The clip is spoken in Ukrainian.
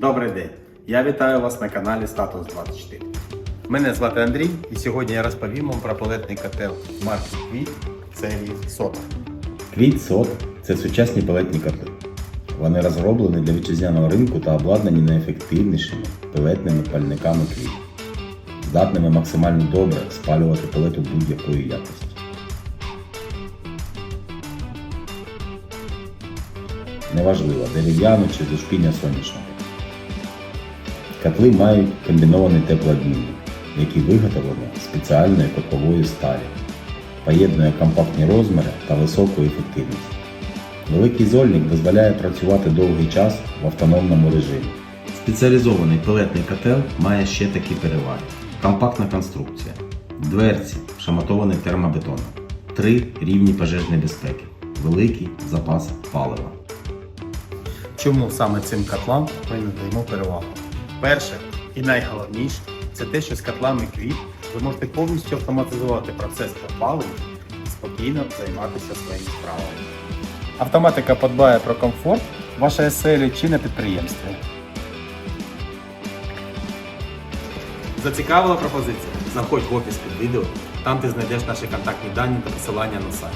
Добрий день! Я вітаю вас на каналі Статус 24. Мене звати Андрій і сьогодні я розповім вам про палетний котел марки Квіт серії Сота. Квіт сот це сучасні пелетні котли. Вони розроблені для вітчизняного ринку та обладнані найефективнішими пелетними пальниками квіт, здатними максимально добре спалювати пелету будь-якої якості. Неважливо, дерев'яну чи дошпіння сонячного. Котли мають комбінований теплообмінник, який виготовлено з спеціальної котлової сталі, поєднує компактні розміри та високу ефективність. Великий зольник дозволяє працювати довгий час в автономному режимі. Спеціалізований пелетний котел має ще такі переваги: компактна конструкція, дверці, шаматований термобетоном, три рівні пожежної безпеки, великий запас палива. Чому саме цим котлам ми надаємо перевагу? Перше і найголовніше це те, що з котлами квіт ви можете повністю автоматизувати процес опалення і спокійно займатися своїми справами. Автоматика подбає про комфорт вашої оселі чи на підприємстві. Зацікавила пропозиція? Заходь в опис під відео, там ти знайдеш наші контактні дані та посилання на сайт.